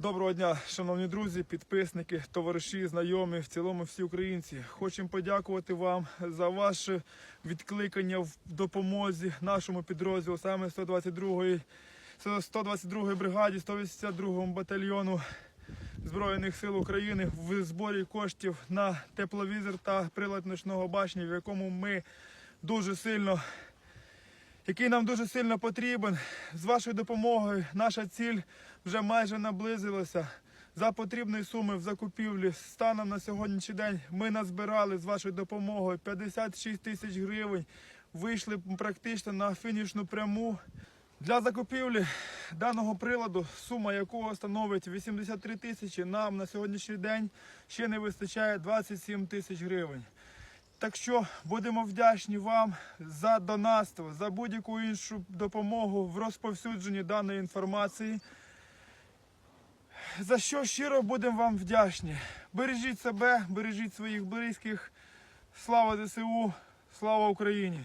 Доброго дня, шановні друзі, підписники, товариші, знайомі, в цілому всі українці. Хочемо подякувати вам за ваше відкликання в допомозі нашому підрозділу, саме 122-ї 122-ї бригаді, 182-му батальйону Збройних сил України в зборі коштів на тепловізор та прилад ночного бачення, в якому ми дуже сильно який нам дуже сильно потрібен. З вашою допомогою наша ціль вже майже наблизилася. За потрібної суми в закупівлі станом на сьогоднішній день ми назбирали з вашою допомогою 56 тисяч гривень. Вийшли практично на фінішну пряму. Для закупівлі даного приладу, сума якого становить 83 тисячі, нам на сьогоднішній день ще не вистачає 27 тисяч гривень. Так що будемо вдячні вам за донатство, за будь-яку іншу допомогу в розповсюдженні даної інформації. За що щиро будемо вам вдячні. Бережіть себе, бережіть своїх близьких. Слава ЗСУ, слава Україні!